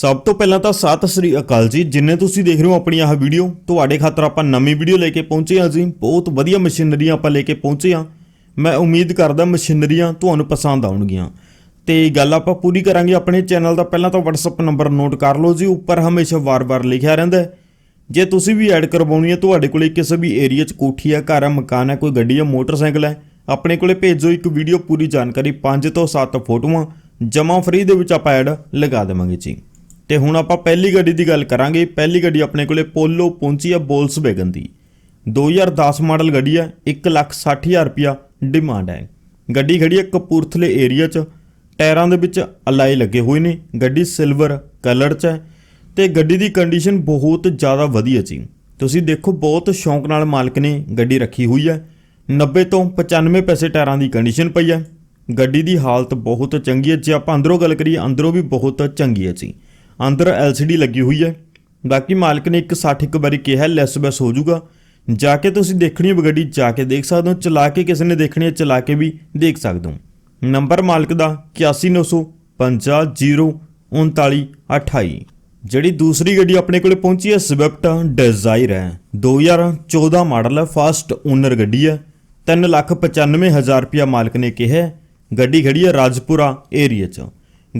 ਸਭ ਤੋਂ ਪਹਿਲਾਂ ਤਾਂ ਸਤਿ ਸ੍ਰੀ ਅਕਾਲ ਜੀ। ਜਿੰਨੇ ਤੁਸੀਂ ਦੇਖ ਰਹੇ ਹੋ ਆਪਣੀ ਆਹ ਵੀਡੀਓ, ਤੁਹਾਡੇ ਖਾਤਰ ਆਪਾਂ ਨਵੀਂ ਵੀਡੀਓ ਲੈ ਕੇ ਪਹੁੰਚੇ ਹਾਂ ਜੀ। ਬਹੁਤ ਵਧੀਆ ਮਸ਼ੀਨਰੀਆਂ ਆਪਾਂ ਲੈ ਕੇ ਪਹੁੰਚੇ ਹਾਂ। ਮੈਂ ਉਮੀਦ ਕਰਦਾ ਮਸ਼ੀਨਰੀਆਂ ਤੁਹਾਨੂੰ ਪਸੰਦ ਆਉਣਗੀਆਂ। ਤੇ ਗੱਲ ਆਪਾਂ ਪੂਰੀ ਕਰਾਂਗੇ ਆਪਣੇ ਚੈਨਲ ਦਾ। ਪਹਿਲਾਂ ਤਾਂ WhatsApp ਨੰਬਰ ਨੋਟ ਕਰ ਲਓ ਜੀ। ਉੱਪਰ ਹਮੇਸ਼ਾ ਵਾਰ-ਵਾਰ ਲਿਖਿਆ ਰਹਿੰਦਾ ਹੈ। ਜੇ ਤੁਸੀਂ ਵੀ ਐਡ ਕਰਵਾਉਣੀ ਹੈ, ਤੁਹਾਡੇ ਕੋਲੇ ਕਿਸੇ ਵੀ ਏਰੀਆ 'ਚ ਕੋਠੀ ਹੈ, ਘਰ ਹੈ, ਮਕਾਨ ਹੈ, ਕੋਈ ਗੱਡੀ ਹੈ, ਮੋਟਰਸਾਈਕਲ ਹੈ, ਆਪਣੇ ਕੋਲੇ ਭੇਜੋ ਇੱਕ ਵੀਡੀਓ ਪੂਰੀ ਜਾਣਕਾਰੀ। 5 ਤੋਂ 7 ਫੋਟੋਆਂ ਜਮਾ ਫ੍ਰੀ ਦੇ ਵਿੱਚ ਆਪਾਂ ਐਡ ਲਗਾ ਦੇਵਾਂਗੇ ਜੀ। ਤੇ ਹੁਣ ਆਪਾਂ ਪਹਿਲੀ ਗੱਡੀ ਦੀ ਗੱਲ ਕਰਾਂਗੇ। ਪਹਿਲੀ ਗੱਡੀ ਆਪਣੇ ਕੋਲੇ ਪੋਲੋ ਪਹੁੰਚੀ ਹੈ ਬੋਲਸ ਵੈਗਨ ਦੀ 2010 ਮਾਡਲ ਗੱਡੀ ਹੈ 160000 ਰੁਪਿਆ ਡਿਮਾਂਡ ਹੈ। ਗੱਡੀ ਖੜੀ ਹੈ ਕਪੂਰਥਲੇ ਏਰੀਆ 'ਚ। ਟਾਇਰਾਂ ਦੇ ਵਿੱਚ ਅਲਾਈ ਲੱਗੇ ਹੋਏ ਨੇ। ਗੱਡੀ ਸਿਲਵਰ ਕਲਰ 'ਚ ਹੈ ਤੇ ਗੱਡੀ ਦੀ ਕੰਡੀਸ਼ਨ ਬਹੁਤ ਜ਼ਿਆਦਾ ਵਧੀਆ ਜੀ ਤੁਸੀਂ ਦੇਖੋ, ਬਹੁਤ ਸ਼ੌਂਕ ਨਾਲ ਮਾਲਕ ਨੇ ਗੱਡੀ ਰੱਖੀ ਹੋਈ ਹੈ। 90 ਤੋਂ 95 ਪੈਸੇ ਟਾਇਰਾਂ ਦੀ ਕੰਡੀਸ਼ਨ ਪਈ ਹੈ। ਗੱਡੀ ਦੀ ਹਾਲਤ ਬਹੁਤ ਚੰਗੀ ਹੈ। ਜੇ ਆਪਾਂ ਅੰਦਰੋਂ ਗੱਲ ਕਰੀਏ, ਅੰਦਰੋਂ ਵੀ ਬਹੁਤ ਚੰਗੀ ਹੈ ਜੀ। ਅੰਦਰ LCD ਲੱਗੀ ਹੋਈ ਹੈ। ਬਾਕੀ ਮਾਲਕ ਨੇ ਇੱਕ 60 ਇੱਕ ਵਾਰੀ ਕਿਹਾ, ਲੈਸ ਬੈਸ ਹੋ ਜਾਊਗਾ। ਜਾ ਕੇ ਤੁਸੀਂ ਦੇਖਣੀ ਹੈ ਗੱਡੀ ਜਾ ਕੇ ਦੇਖ ਸਕਦੇ ਹੋ। ਚਲਾ ਕੇ ਕਿਸੇ ਨੇ ਦੇਖਣੀ ਹੈ, ਚਲਾ ਕੇ ਵੀ ਦੇਖ ਸਕਦੇ ਹੋ। ਨੰਬਰ ਮਾਲਕ ਦਾ 8195503928 ਜਿਹੜੀ ਦੂਸਰੀ ਗੱਡੀ ਆਪਣੇ ਕੋਲੇ ਪਹੁੰਚੀ ਹੈ ਸਵਿਫਟ ਡਿਜ਼ਾਇਰ ਹੈ। 2014 ਮਾਡਲ ਹੈ, ਫਸਟ ਓਨਰ ਗੱਡੀ ਹੈ। 395000 ਰੁਪਇਆ ਮਾਲਕ ਨੇ ਕਿਹਾ ਗੱਡੀ ਖੜੀ ਹੈ ਰਾਜਪੁਰਾ ਏਰੀਆ 'ਚ।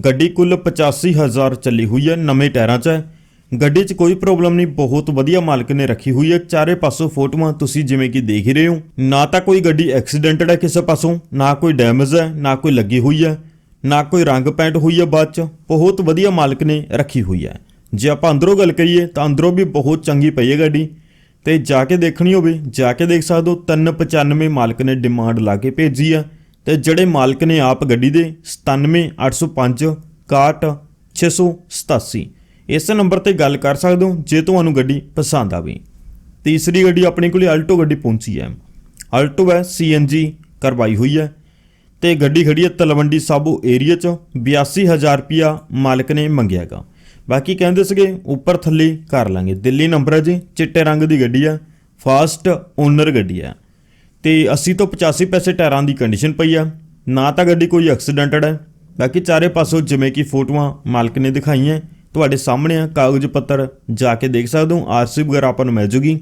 ਗੱਡੀ ਕੁੱਲ 85000 ਚੱਲੀ ਹੋਈ ਹੈ ਨਵੇਂ ਟਾਇਰਾਂ 'ਚ। ਹੈ ਗੱਡੀ 'ਚ ਕੋਈ ਪ੍ਰੋਬਲਮ ਨਹੀਂ, ਬਹੁਤ ਵਧੀਆ ਮਾਲਕ ਨੇ ਰੱਖੀ ਹੋਈ ਹੈ। ਚਾਰੇ ਪਾਸੋਂ ਫੋਟੋਆਂ ਤੁਸੀਂ ਜਿਵੇਂ ਕਿ ਦੇਖ ਹੀ ਰਹੇ ਹੋ। ਨਾ ਤਾਂ ਕੋਈ ਗੱਡੀ ਐਕਸੀਡੈਂਟਡ ਹੈ ਕਿਸੇ ਪਾਸੋਂ, ਨਾ ਕੋਈ ਡੈਮੇਜ ਹੈ, ਨਾ ਕੋਈ ਲੱਗੀ ਹੋਈ ਹੈ, ਨਾ ਕੋਈ ਰੰਗ ਪੈਂਟ ਹੋਈ ਹੈ ਬਾਅਦ 'ਚ। ਬਹੁਤ ਵਧੀਆ ਮਾਲਕ ਨੇ ਰੱਖੀ ਹੋਈ ਹੈ। ਜੇ ਆਪਾਂ ਅੰਦਰੋਂ ਗੱਲ ਕਰੀਏ ਤਾਂ ਅੰਦਰੋਂ ਵੀ ਬਹੁਤ ਚੰਗੀ ਪਈ ਹੈ ਗੱਡੀ। ਤੇ ਜਾ ਕੇ ਦੇਖਣੀ ਹੋਵੇ, ਜਾ ਕੇ ਦੇਖ ਸਕਦੇ ਹੋ 395 ਮਾਲਕ ਨੇ ਡਿਮਾਂਡ ਲਾ ਕੇ ਭੇਜੀ ਆ ਤੇ ਜਿਹੜੇ ਮਾਲਕ ਨੇ ਆਪ ਗੱਡੀ ਦੇ 97805 687 ਇਸ ਨੰਬਰ ਤੇ ਗੱਲ ਕਰ ਸਕਦੇ ਹੋ, ਜੇ ਤੁਹਾਨੂੰ ਗੱਡੀ ਪਸੰਦ ਆਵੇ। ਤੀਸਰੀ ਗੱਡੀ ਆਪਣੀ ਕੋਲੇ ਆਲਟੋ ਗੱਡੀ ਪਹੁੰਚੀ ਹੈ। ਆਲਟੋ ਹੈ ਸੀਐਨਜੀ ਕਰਵਾਈ ਹੋਈ ਹੈ। ਤੇ ਗੱਡੀ ਖੜੀ ਹੈ ਤਲਵੰਡੀ ਸਾਬੋ ਏਰੀਆ ਚ। 82000 ਰੁਪਿਆ ਮਾਲਕ ਨੇ ਮੰਗਿਆਗਾ ਬਾਕੀ ਕਹਿੰਦੇ ਸੀਗੇ, ਉੱਪਰ ਥੱਲੇ ਕਰ ਲਾਂਗੇ। ਦਿੱਲੀ ਨੰਬਰ ਹੈ ਜੀ, ਚਿੱਟੇ ਰੰਗ ਦੀ ਗੱਡੀ ਆ ਫਾਸਟ ਓਨਰ ਗੱਡੀ ਆ ਤੇ 80 ਤੋਂ 85 ਪੈਸੇ ਟਾਇਰਾਂ ਦੀ ਕੰਡੀਸ਼ਨ ਪਈ ਆ। ਨਾ ਤਾਂ ਗੱਡੀ ਕੋਈ ਐਕਸੀਡੈਂਟਡ ਹੈ ਬਾਕੀ ਚਾਰੇ ਪਾਸੋਂ ਜਿਵੇਂ ਕਿ ਫੋਟੋਆਂ ਮਾਲਕ ਨੇ ਦਿਖਾਈਆਂ। ਤੁਹਾਡੇ ਸਾਹਮਣੇ ਆ, ਕਾਗਜ਼ ਪੱਤਰ ਜਾ ਕੇ ਦੇਖ ਸਕਦੇ ਹੋ ਆਰਸੀ ਵਗੈਰਾ ਆਪਾਂ ਨੂੰ ਮਿਲ ਜੂਗੀ।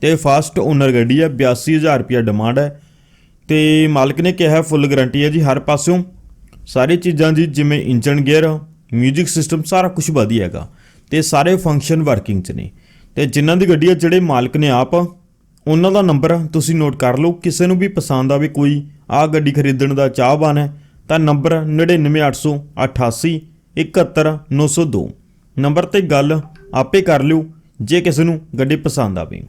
ਤੇ ਫਾਸਟ ਓਨਰ ਗੱਡੀ ਆ 82000 ਰੁਪਿਆ ਡਿਮਾਂਡ ਹੈ ਤੇ ਮਾਲਕ ਨੇ ਕਿਹਾ ਫੁੱਲ ਗਾਰੰਟੀ ਹੈ ਜੀ ਹਰ ਪਾਸਿਓਂ। ਸਾਰੀ ਚੀਜ਼ਾਂ ਦੀ ਜਿਵੇਂ ਇੰਜਨ ਗੇਅਰ ਮਿਊਜ਼ਿਕ ਸਿਸਟਮ ਸਾਰਾ ਕੁਝ ਵਧੀਆ ਹੈਗਾ। ਤੇ ਸਾਰੇ ਫੰਕਸ਼ਨ ਵਰਕਿੰਗ 'ਚ ਨੇ। ਤੇ ਜਿਨ੍ਹਾਂ ਦੀ ਗੱਡੀ ਹੈ ਜਿਹੜੇ ਮਾਲਕ ਨੇ ਆਪ ਉਹਨਾਂ ਦਾ ਨੰਬਰ ਤੁਸੀਂ ਨੋਟ ਕਰ ਲਓ। ਕਿਸੇ ਨੂੰ ਵੀ ਪਸੰਦ ਆਵੇ ਕੋਈ ਆਹ ਗੱਡੀ ਖਰੀਦਣ ਦਾ ਚਾਹਵਾਨ ਹੈ, ਤਾਂ ਨੰਬਰ 99888 71902 ਨੰਬਰ ਤੇ ਗੱਲ ਆਪੇ ਕਰ ਲਿਓ, ਜੇ ਕਿਸੇ ਨੂੰ ਗੱਡੀ ਪਸੰਦ ਆਵੇ।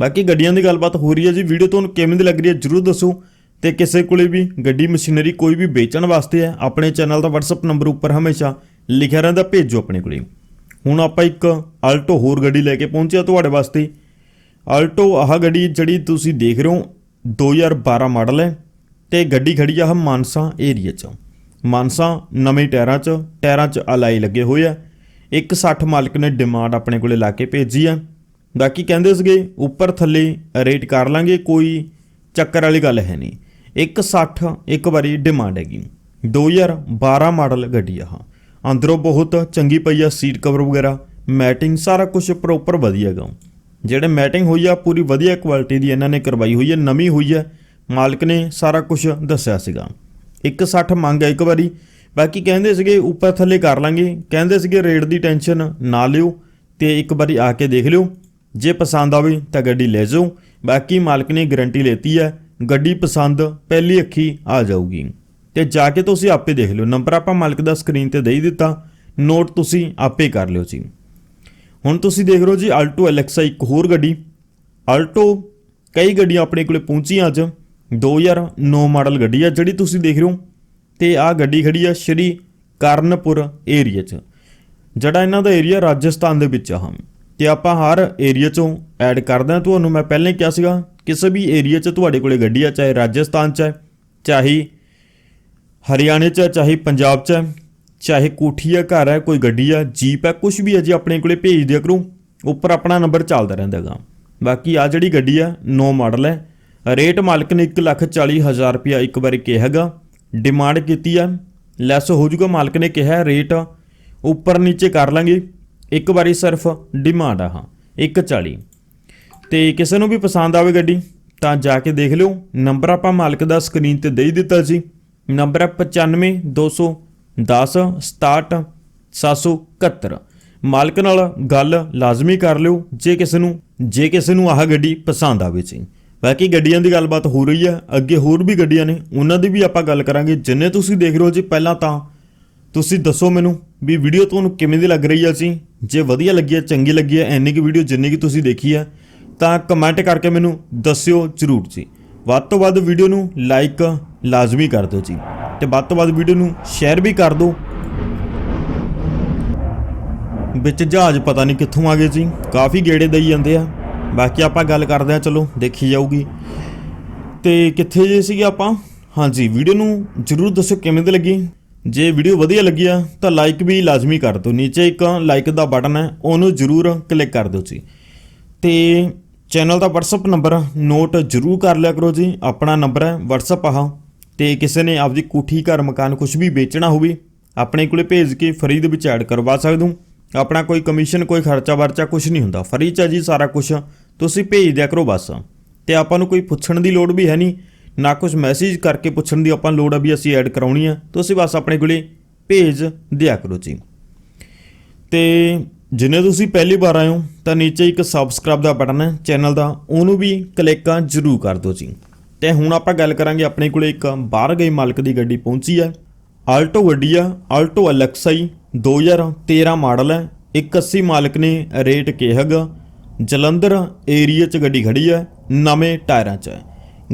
ਬਾਕੀ ਗੱਡੀਆਂ ਦੀ ਗੱਲਬਾਤ ਹੋ ਰਹੀ ਹੈ ਜੀ। ਵੀਡੀਓ ਤੁਹਾਨੂੰ ਕਿਵੇਂ ਦੀ ਲੱਗ ਰਹੀ ਹੈ ਜਰੂਰ ਦੱਸੋ। ਤੇ ਕਿਸੇ ਕੋਲੇ ਵੀ ਗੱਡੀ ਮਸ਼ੀਨਰੀ ਕੋਈ ਵੀ ਵੇਚਣ ਵਾਸਤੇ ਹੈ, ਆਪਣੇ ਚੈਨਲ ਦਾ WhatsApp ਨੰਬਰ ਉੱਪਰ ਹਮੇਸ਼ਾ ਲਿਖਿਆ ਰਹਿੰਦਾ, ਭੇਜੋ ਆਪਣੇ ਕੋਲੇ। ਹੁਣ ਆਪਾਂ ਇੱਕ ਆਲਟੋ ਹੋਰ ਗੱਡੀ ਲੈ ਕੇ ਪਹੁੰਚਿਆ ਤੁਹਾਡੇ ਵਾਸਤੇ। ਆਲਟੋ ਆਹ ਗੱਡੀ ਜਿਹੜੀ ਤੁਸੀਂ ਦੇਖ ਰਹੇ ਹੋ 2012 ਮਾਡਲ ਹੈ ਤੇ ਗੱਡੀ ਖੜੀ ਆ ਮਾਨਸਾ ਏਰੀਆ 'ਚ। ਮਾਨਸਾ ਨਵੇਂ ਟਾਇਰਾਂ 'ਚ ਟਾਇਰਾਂ 'ਚ ਅਲਾਈ ਲੱਗੇ ਹੋਏ ਆ। 160 ਮਾਲਕ ਨੇ ਡਿਮਾਂਡ ਆਪਣੇ ਕੋਲੇ ਲਾ ਕੇ ਭੇਜੀ ਆ। ਬਾਕੀ ਕਹਿੰਦੇ ਸੀਗੇ, ਉੱਪਰ ਥੱਲੇ ਰੇਟ ਕਰ ਲਾਂਗੇ, ਕੋਈ ਚੱਕਰ ਵਾਲੀ ਗੱਲ ਹੈ ਨਹੀਂ। 160 ਇੱਕ ਵਾਰੀ ਡਿਮਾਂਡ ਹੈਗੀ। 2012 ਮਾਡਲ ਗੱਡੀ ਆ ਆਹ। ਅੰਦਰੋਂ ਬਹੁਤ ਚੰਗੀ ਪਈ ਆ ਸੀਟ ਕਵਰ ਵਗੈਰਾ ਮੈਟਿੰਗ ਸਾਰਾ ਕੁਝ ਪ੍ਰੋਪਰ ਵਧੀਆ ਹੈਗਾ। ਜਿਹੜੇ ਮੈਟਿੰਗ ਹੋਈ ਆ, ਪੂਰੀ ਵਧੀਆ ਕੁਆਲਿਟੀ ਦੀ ਇਹਨਾਂ ਨੇ ਕਰਵਾਈ ਹੋਈ ਹੈ ਨਵੀਂ ਹੋਈ ਹੈ ਮਾਲਕ ਨੇ ਸਾਰਾ ਕੁਝ ਦੱਸਿਆ ਸੀਗਾ। 160 ਮੰਗ ਹੈ ਇੱਕ ਵਾਰੀ। ਬਾਕੀ ਕਹਿੰਦੇ ਸੀਗੇ, ਉੱਪਰ ਥੱਲੇ ਕਰ ਲਾਂਗੇ। ਕਹਿੰਦੇ ਸੀਗੇ, ਰੇਟ ਦੀ ਟੈਨਸ਼ਨ ਨਾ ਲਿਓ ਤੇ ਇੱਕ ਵਾਰੀ ਆ ਕੇ ਦੇਖ ਲਿਓ। ਜੇ ਪਸੰਦ ਆਵੇ ਤਾਂ ਗੱਡੀ ਲੈ ਜਾਓ। ਬਾਕੀ ਮਾਲਕ ਨੇ ਗਾਰੰਟੀ ਲੈਤੀ ਹੈ ਗੱਡੀ ਪਸੰਦ ਪਹਿਲੀ ਅੱਖੀ ਆ ਜਾਊਗੀ। ਤੇ ਜਾ ਕੇ ਤੁਸੀਂ ਆਪੇ ਦੇਖ ਲਿਓ। ਨੰਬਰ ਆਪਾਂ ਮਾਲਕ ਦਾ ਸਕਰੀਨ ਤੇ ਦੇ ਹੀ ਦਿੱਤਾ। ਨੋਟ ਤੁਸੀਂ ਆਪੇ ਕਰ ਲਿਓ ਜੀ। ਹੁਣ ਤੁਸੀਂ ਦੇਖ ਰਹੇ ਹੋ ਜੀ ਆਲਟੋ ਐਲੈਕਸਾ ਇੱਕ ਹੋਰ ਗੱਡੀ। ਆਲਟੋ ਕਈ ਗੱਡੀਆਂ ਆਪਣੇ ਕੋਲੇ ਪਹੁੰਚੀਆਂ ਅੱਜ। 2009 ਮਾਡਲ ਗੱਡੀ ਆ ਜਿਹੜੀ ਤੁਸੀਂ ਦੇਖ ਰਹੇ ਹੋ। ਤੇ ਆਹ ਗੱਡੀ ਖੜੀ ਆ ਸ਼੍ਰੀ ਕਰਨਪੁਰ ਏਰੀਆ 'ਚ। ਜਿਹੜਾ ਇਹਨਾਂ ਦਾ ਏਰੀਆ ਰਾਜਸਥਾਨ ਦੇ ਵਿੱਚ ਆ ਹਮ ਤੇ ਆਪਾਂ ਹਰ ਏਰੀਆ 'ਚੋਂ ਐਡ ਕਰਦੇ ਹਾਂ। ਤੁਹਾਨੂੰ ਮੈਂ ਪਹਿਲਾਂ ਹੀ ਕਿਹਾ ਸੀਗਾ ਕਿਸੇ ਵੀ ਏਰੀਆ 'ਚ ਤੁਹਾਡੇ ਕੋਲੇ ਗੱਡੀ ਆ ਚਾਹੇ ਰਾਜਸਥਾਨ 'ਚ ਹੈ ਚਾਹੇ ਹਰਿਆਣੇ 'ਚ ਹੈ, ਚਾਹੇ ਪੰਜਾਬ 'ਚ ਹੈ, ਚਾਹੇ ਕੋਠੀ ਆ, ਘਰ ਆ, ਕੋਈ ਗੱਡੀ ਆ, ਜੀਪ ਆ ਕੁਝ ਵੀ ਅਜੇ ਆਪਣੇ ਕੋਲੇ ਭੇਜ ਦਿਆ ਕਰੋ, ਉੱਪਰ ਆਪਣਾ ਨੰਬਰ ਚੱਲਦਾ ਰਹਿੰਦਾ ਰਹਿੰਦਾਗਾ ਬਾਕੀ ਆ ਜਿਹੜੀ ਗੱਡੀ ਆ, ਨੋ ਮਾਡਲ ਹੈ ਰੇਟ ਮਾਲਕ ਨੇ 140000 ਰੁਪਿਆ ਇੱਕ ਵਾਰੀ ਕਿਹਾ ਕਿਹਾਗਾ ਡਿਮਾਂਡ ਕੀਤੀ ਆ ਲੈਸ ਹੋ ਜੂਗਾ ਮਾਲਕ ਨੇ ਕਿਹਾ ਰੇਟ ਉੱਪਰ ਨੀਚੇ ਕਰ ਲਾਂਗੇ, ਇੱਕ ਵਾਰੀ ਸਿਰਫ ਡਿਮਾਂਡ ਆ, ਹਾਂ 140 ਤੇ ਕਿਸੇ ਨੂੰ ਵੀ ਪਸੰਦ ਆਵੇ ਗੱਡੀ, ਤਾਂ ਜਾ ਕੇ ਦੇਖ ਲਿਓ ਨੰਬਰ ਆਪਾਂ ਮਾਲਕ ਦਾ ਸਕਰੀਨ ਤੇ ਦੇ ਹੀ ਦਿੱਤਾ ਸੀ ਨੰਬਰ 95200 10 67 771 ਮਾਲਕ ਨਾਲ ਗੱਲ ਲਾਜ਼ਮੀ ਕਰ ਲਿਓ, ਜੇ ਕਿਸੇ ਨੂੰ ਜੇ ਕਿਸੇ ਨੂੰ ਆਹ ਗੱਡੀ ਪਸੰਦ ਆਵੇ ਜੀ। ਬਾਕੀ ਗੱਡੀਆਂ ਦੀ ਗੱਲਬਾਤ ਹੋ ਰਹੀ ਹੈ, ਅੱਗੇ ਹੋਰ ਵੀ ਗੱਡੀਆਂ ਨੇ, ਉਹਨਾਂ ਦੀ ਵੀ ਆਪਾਂ ਗੱਲ ਕਰਾਂਗੇ। ਜਿੰਨੇ ਤੁਸੀਂ ਦੇਖ ਰਹੇ ਹੋ ਜੀ ਪਹਿਲਾਂ ਤਾਂ ਤੁਸੀਂ ਦੱਸੋ ਮੈਨੂੰ ਵੀ ਵੀਡੀਓ ਤੁਹਾਨੂੰ ਕਿਵੇਂ ਦੀ ਲੱਗ ਰਹੀ ਹੈ ਜੀ। ਜੇ ਵਧੀਆ ਲੱਗੀ ਹੈ, ਚੰਗੀ ਲੱਗੀ ਹੈ ਐਨੀ ਕਿ ਵੀਡੀਓ ਜਿੰਨੀ ਕਿ ਤੁਸੀਂ ਦੇਖੀ ਹੈ, ਤਾਂ ਕਮੈਂਟ ਕਰਕੇ ਮੈਨੂੰ ਦੱਸਿਓ ਜ਼ਰੂਰ ਜੀ। ਵੱਧ ਤੋਂ ਵੱਧ ਵੀਡੀਓ ਨੂੰ ਲਾਈਕ ਲਾਜ਼ਮੀ ਕਰ ਦਿਓ ਜੀ। ਤੇ ਵੱਧ ਤੋਂ ਵੱਧ ਵੀਡੀਓ ਨੂੰ ਸ਼ੇਅਰ ਵੀ ਕਰ ਦਿਓ। ਵਿੱਚ ਜਹਾਜ਼ ਪਤਾ ਨਹੀਂ ਕਿੱਥੋਂ ਆ ਗਏ ਜੀ ਕਾਫੀ ਗੇੜੇ ਦਈ ਜਾਂਦੇ ਆ। ਬਾਕੀ ਆਪਾਂ ਗੱਲ ਕਰਦੇ ਆ, ਚਲੋ, ਦੇਖੀ ਜਾਊਗੀ। ਤੇ ਕਿੱਥੇ ਜੇ ਸੀਗੇ ਆਪਾਂ? ਹਾਂਜੀ, ਵੀਡੀਓ ਨੂੰ ਜਰੂਰ ਦੱਸੋ ਕਿਵੇਂ ਦੀ ਲੱਗੀ। ਜੇ ਵੀਡੀਓ ਵਧੀਆ ਲੱਗੀ ਆ, ਤਾਂ ਲਾਈਕ ਵੀ ਲਾਜ਼ਮੀ ਕਰ ਦਿਓ। ਨੀਚੇ ਇੱਕ ਲਾਈਕ ਦਾ ਬਟਨ ਹੈ, ਉਹਨੂੰ ਜਰੂਰ ਕਲਿੱਕ ਕਰ ਦਿਓ ਜੀ। ਤੇ ਚੈਨਲ ਦਾ WhatsApp ਨੰਬਰ ਨੋਟ ਜਰੂਰ ਕਰ ਲਿਆ ਕਰੋ ਜੀ। ਆਪਣਾ ਨੰਬਰ ਹੈ, WhatsApp ਆਹ ਤੇ ਕਿਸੇ ਨੇ ਆਪਦੀ ਕੋਠੀ, ਘਰ, ਮਕਾਨ ਕੁਝ ਵੀ ਵੇਚਣਾ ਹੋਵੇ, ਆਪਣੇ ਕੋਲੇ ਭੇਜ ਕੇ ਫਰੀ ਦੇ ਵਿੱਚ ਐਡ ਕਰਵਾ ਸਕਦੇ ਆਪਣਾ ਕੋਈ ਕਮਿਸ਼ਨ, ਕੋਈ ਖਰਚਾ ਵਰਚਾ ਕੁਝ ਨਹੀਂ ਹੁੰਦਾ। ਫਰੀ ਚ ਆ ਜੀ ਸਾਰਾ ਕੁਝ ਤੁਸੀਂ ਭੇਜ ਦਿਆ ਕਰੋ ਬਸ। ਤੇ ਆਪਾਂ ਨੂੰ ਕੋਈ ਪੁੱਛਣ ਦੀ ਲੋੜ ਵੀ ਹੈ ਨਹੀਂ। ਨਾ ਕੁਝ ਮੈਸੇਜ ਕਰਕੇ ਪੁੱਛਣ ਦੀ ਆਪਾਂ ਲੋੜ ਆ ਵੀ ਅਸੀਂ ਐਡ ਕਰਾਉਣੀ ਆ। ਤੁਸੀਂ ਬਸ ਆਪਣੇ ਕੋਲੇ ਭੇਜ ਦਿਆ ਕਰੋ ਜੀ। ਤੇ ਜਿਨੇ ਤੁਸੀਂ ਪਹਿਲੀ ਵਾਰ ਆਏ ਹੋ, ਤਾਂ ਨੀਚੇ ਇੱਕ ਸਬਸਕ੍ਰਾਈਬ ਦਾ ਬਟਨ ਹੈ ਚੈਨਲ ਦਾ। ਉਹਨੂੰ ਵੀ ਕਲਿੱਕ ਜ਼ਰੂਰ ਕਰ ਦਿਓ ਜੀ। ਤੇ ਹੁਣ ਆਪਾਂ ਗੱਲ ਕਰਾਂਗੇ ਆਪਣੇ ਕੋਲੇ ਇੱਕ ਬਾਹਰ ਗਏ ਮਾਲਕ ਦੀ ਗੱਡੀ ਪਹੁੰਚੀ ਹੈ ਆਲਟੋ ਗੱਡੀ ਆ, ਆਲਟੋ ਅਲੈਕਸਾਈ 2013 ਮਾਡਲ ਹੈ 180 ਮਾਲਕ ਨੇ ਰੇਟ ਕਿਹਾਗਾ। ਜਲੰਧਰ ਏਰੀਆ 'ਚ ਗੱਡੀ ਖੜੀ ਹੈ ਨਵੇਂ ਟਾਇਰਾਂ 'ਚ। ਹੈ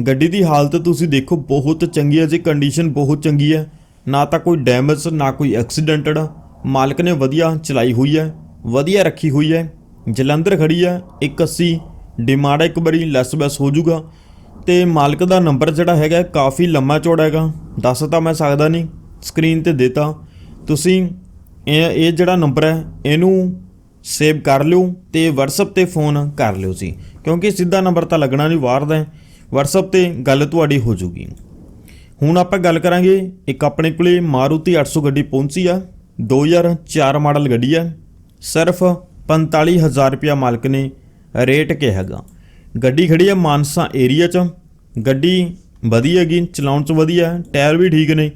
ਗੱਡੀ ਦੀ ਹਾਲਤ ਤੁਸੀਂ ਦੇਖੋ ਬਹੁਤ ਚੰਗੀ ਹੈ ਜੀ ਕੰਡੀਸ਼ਨ ਬਹੁਤ ਚੰਗੀ ਹੈ ਨਾ ਤਾਂ ਕੋਈ ਡੈਮੇਜ ਨਾ ਕੋਈ ਐਕਸੀਡੈਂਟਡ ਮਾਲਕ ਨੇ ਵਧੀਆ ਚਲਾਈ ਹੋਈ ਹੈ ਵਧੀਆ ਰੱਖੀ ਹੋਈ ਹੈ ਜਲੰਧਰ ਖੜੀ ਹੈ 180 ਡਿਮਾਂਡ ਇੱਕ ਵਾਰੀ ਲੈਸ ਬੈਸ ਹੋ ਜਾਊਗਾ। ਤੇ ਮਾਲਕ ਦਾ ਨੰਬਰ ਜਿਹੜਾ ਹੈਗਾ ਕਾਫੀ ਲੰਮਾ ਚੌੜਾ ਹੈਗਾ। ਦੱਸ ਤਾਂ ਮੈਂ ਸਕਦਾ ਨਹੀਂ। ਸਕਰੀਨ ਤੇ ਦੇਤਾ ਤੁਸੀਂ ਇਹ ਇਹ ਜਿਹੜਾ ਨੰਬਰ ਹੈ, ਇਹਨੂੰ ਸੇਵ ਕਰ ਲਿਓ ਤੇ WhatsApp ਤੇ ਫੋਨ ਕਰ ਲਿਓ ਜੀ। ਕਿਉਂਕਿ ਸਿੱਧਾ ਨੰਬਰ ਤਾਂ ਲੱਗਣਾ ਨਹੀਂ ਬਾਹਰ ਦਾ WhatsApp ਤੇ ਗੱਲ ਤੁਹਾਡੀ ਹੋ ਜੂਗੀ। ਹੁਣ ਆਪਾਂ ਗੱਲ ਕਰਾਂਗੇ, ਇੱਕ ਆਪਣੇ ਕੋਲੇ ਮਾਰੂਤੀ 800 ਗੱਡੀ ਪਹੁੰਚੀ ਆ। 2004 ਮਾਡਲ ਗੱਡੀ ਆ। ਸਿਰਫ 45000 ਰੁਪਇਆ ਮਾਲਕ ਨੇ ਰੇਟ ਕਿਹਾ ਹੈਗਾ। ਗੱਡੀ ਖੜੀ ਆ ਮਾਨਸਾ ਏਰੀਆ 'ਚ। ਗੱਡੀ ਵਧੀਆ ਹੈਗੀ ਚਲਾਉਣ 'ਚ ਵਧੀਆ, ਟਾਇਰ ਵੀ ਠੀਕ ਨੇ।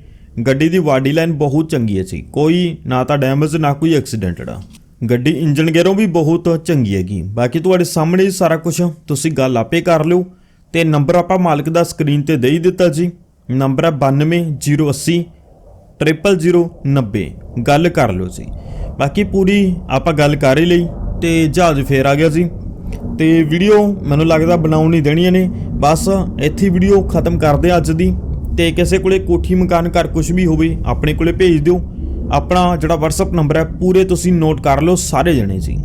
ਗੱਡੀ ਦੀ ਬਾਡੀ ਲਾਈਨ ਬਹੁਤ ਚੰਗੀ ਹੈ ਜੀ। ਕੋਈ ਨਾ ਤਾਂ ਡੈਮੇਜ ਨਾ ਕੋਈ ਐਕਸੀਡੈਂਟਡ ਆ। ਗੱਡੀ ਇੰਜਨ ਗੇਅਰੋਂ ਵੀ ਬਹੁਤ ਚੰਗੀ ਹੈਗੀ। ਬਾਕੀ ਤੁਹਾਡੇ ਸਾਹਮਣੇ ਸਾਰਾ ਕੁਝ ਤੁਸੀਂ ਗੱਲ ਆਪੇ ਕਰ ਲਿਓ। ਤੇ ਨੰਬਰ ਆਪਾਂ ਮਾਲਕ ਦਾ ਸਕਰੀਨ ਤੇ ਦੇ ਹੀ ਦਿੱਤਾ ਜੀ। ਨੰਬਰ ਹੈ 92080 0090 ਗੱਲ ਕਰ ਲਿਓ ਜੀ। ਬਾਕੀ ਪੂਰੀ ਆਪਾਂ ਗੱਲ ਕਰ ਹੀ ਲਈ ਤੇ ਜਹਾਜ਼ ਫੇਰ ਆ ਗਿਆ ਜੀ। ਤੇ ਵੀਡੀਓ ਮੈਨੂੰ ਲੱਗਦਾ ਬਣਾਉਣ ਨਹੀਂ ਦੇਣੀਆਂ ਨੇ। ਬਸ ਇੱਥੇ ਵੀਡੀਓ ਖਤਮ ਕਰਦੇ ਅੱਜ ਦੀ। ਤੇ ਕਿਸੇ ਕੋਲੇ ਕੋਠੀ ਮਕਾਨ ਘਰ ਕੁਝ ਵੀ ਹੋਵੇ, ਆਪਣੇ ਕੋਲੇ ਭੇਜ ਦਿਓ। ਆਪਣਾ ਜਿਹੜਾ WhatsApp ਨੰਬਰ ਹੈ, ਪੂਰੇ ਤੁਸੀਂ ਨੋਟ ਕਰ ਲਓ ਸਾਰੇ ਜਣੇ ਜੀ।